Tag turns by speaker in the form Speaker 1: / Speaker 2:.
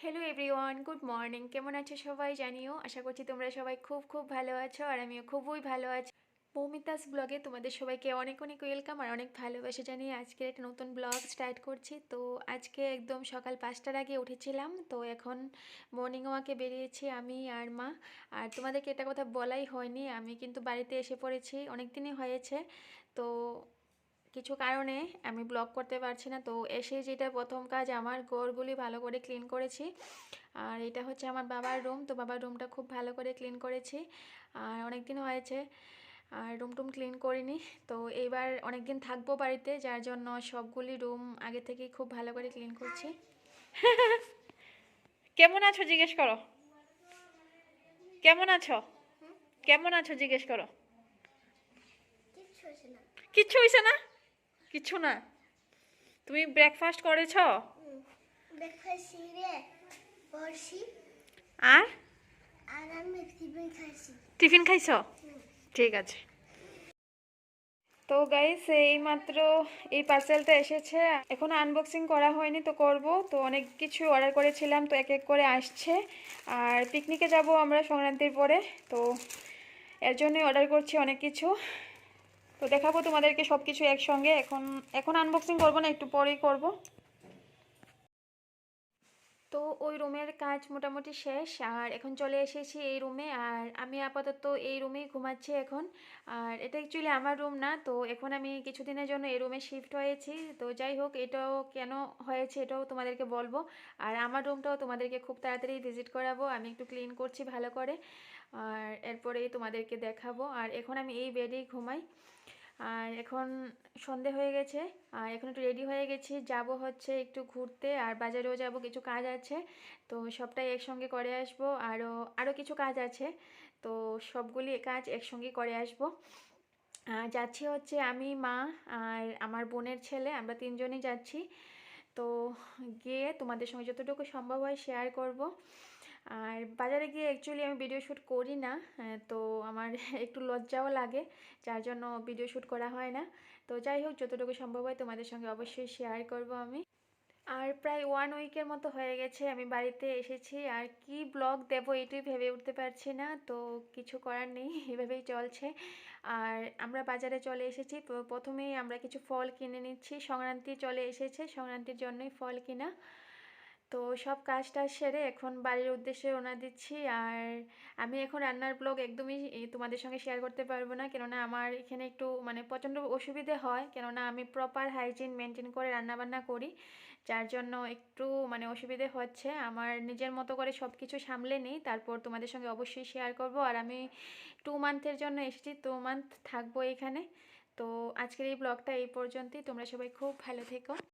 Speaker 1: Hello everyone good morning কেমন আছো সবাই জানিও? আশা করছি তোমরা সবাই খুব খুব ভালো আছো আর আমিও খুবই ভালো আছি। মৌমিতাস ব্লগে তোমাদের সবাইকে অনেক অনেক ওয়েলকাম আর অনেক ভালোবাসা জানিয়ে আজকে একটা নতুন ব্লগ স্টার্ট করছি। তো আজকে একদম সকাল পাঁচটার আগে উঠেছিলাম। তো এখন মর্নিং ওয়াকে বেরিয়েছি আমি আর মা। আর তোমাদেরকে এটা কথা বলাই হয়নি। আমি কিন্তু বাড়িতে এসে পড়েছি। অনেক দিনই হয়েছে। তো কিছু কারণে আমি ব্লগ করতে পারছি না। তো এসে যেটা প্রথম কাজ আমার গোরগুলি ভালো করে ক্লিন করেছি। আর এটা হচ্ছে আমার বাবার রুম তো বাবার রুমটা খুব ভালো করে ক্লিন করেছি। আর অনেক দিন হয়েছে আর রুম টুম ক্লিন করিনি। তো এইবার অনেক দিন থাকব বাড়িতে যার জন্য সবগুলি রুম আগে থেকেই খুব ভালো করে ক্লিন করছি।
Speaker 2: কেমন আছো জিজ্ঞেস করো? কেমন আছো? কেমন আছো জিজ্ঞেস করো?
Speaker 3: কিচ্ছু হয়েছে না?
Speaker 2: হয়েছে না। তুমি ব্রেকফাস্ট করেছ? আর?
Speaker 3: আর টিফিন খাইছি।
Speaker 2: টিফিন খাইছো? ঠিক আছে। তো গাইস এইমাত্র এই পার্সেলটা এসেছে। এখনও আনবক্সিং করা হয়নি তো করব। তো অনেক কিছু অর্ডার করেছিলাম তো এক এক করে আসছে। আর পিকনিকে যাব আমরা সংক্রান্তির পরে। তো এর জন্যই অর্ডার করছি অনেক কিছু। তো দেখাবো তোমাদেরকে সব কিছু একসঙ্গে। এখন এখন আনবক্সিং করব না একটু পরেই করব।
Speaker 1: তো ওই রুমের কাজ মোটামুটি শেষ। আর এখন চলে এসেছি এই রুমে। আর আমি আপাতত এই রুমেই ঘুমাচ্ছি এখন। আর এটা অ্যাকচুয়ালি আমার রুম না, তো এখন আমি কিছুদিনের জন্য এই রুমে শিফট হয়েছি। তো যাই হোক, এটাও কেন হয়েছে এটাও তোমাদেরকে বলব। আর আমার রুমটাও তোমাদেরকে খুব তাড়াতাড়ি ভিজিট করাবো। আমি একটু ক্লিন করছি ভালো করে। আর এরপরেই তোমাদেরকে দেখাবো। আর এখন আমি এই বেডেই ঘুমাই। আর এখন সন্ধে হয়ে গেছে, আর এখন একটু রেডি হয়ে গেছি। যাব হচ্ছে একটু ঘুরতে, আর বাজারেও যাব, কিছু কাজ আছে। তো সবটাই একসঙ্গে করে আসব আরও আরও কিছু কাজ আছে। তো সবগুলি কাজ একসঙ্গে করে আসব। যাচ্ছি হচ্ছে আমি, মা, আর আমার বোনের ছেলে, আমরা তিনজনই যাচ্ছি। তো গিয়ে তোমাদের সঙ্গে যতটুকু সম্ভব হয় শেয়ার করব। আর বাজারে গিয়ে অ্যাকচুয়ালি আমি ভিডিও শ্যুট করি না তো আমার একটু লজ্জাও লাগে, যার জন্য ভিডিও শ্যুট করা হয় না। তো যাই হোক, যতটুকু সম্ভব হয় তোমাদের সঙ্গে অবশ্যই শেয়ার করব আমি। আর প্রায় ওয়ান উইকের মতো হয়ে গেছে, আমি বাড়িতে এসেছি। আর কি ব্লগ দেব এটাই ভেবে উঠতে পারছি না, তো কিছু করার নেই, এভাবেই চলছে। আর আমরা বাজারে চলে এসেছি, তো প্রথমেই আমরা কিছু ফল কিনে নিচ্ছি। সংক্রান্তি চলে এসেছে, সংক্রান্তির জন্যই ফল কিনা। তো সব কাজ টাজ সেরে এখন বাড়ির উদ্দেশ্যে রওনা দিচ্ছি। আর আমি এখন রান্নার ব্লগ একদমই তোমাদের সঙ্গে শেয়ার করতে পারব না। কেননা আমার এখানে একটু মানে প্রচণ্ড অসুবিধে হয়। কেননা আমি প্রপার হাইজিন মেনটেন করে রান্নাবান্না করি। যার জন্য একটু মানে অসুবিধে হচ্ছে। আমার নিজের মতো করে সব কিছু সামলে নিই। তারপর তোমাদের সঙ্গে অবশ্যই শেয়ার করব। আর আমি টু মান্থের জন্য এসেছি। টু মান্থ থাকব এখানে। তো আজকের এই ব্লগটা এই পর্যন্তই। তোমরা সবাই খুব ভালো থেকো।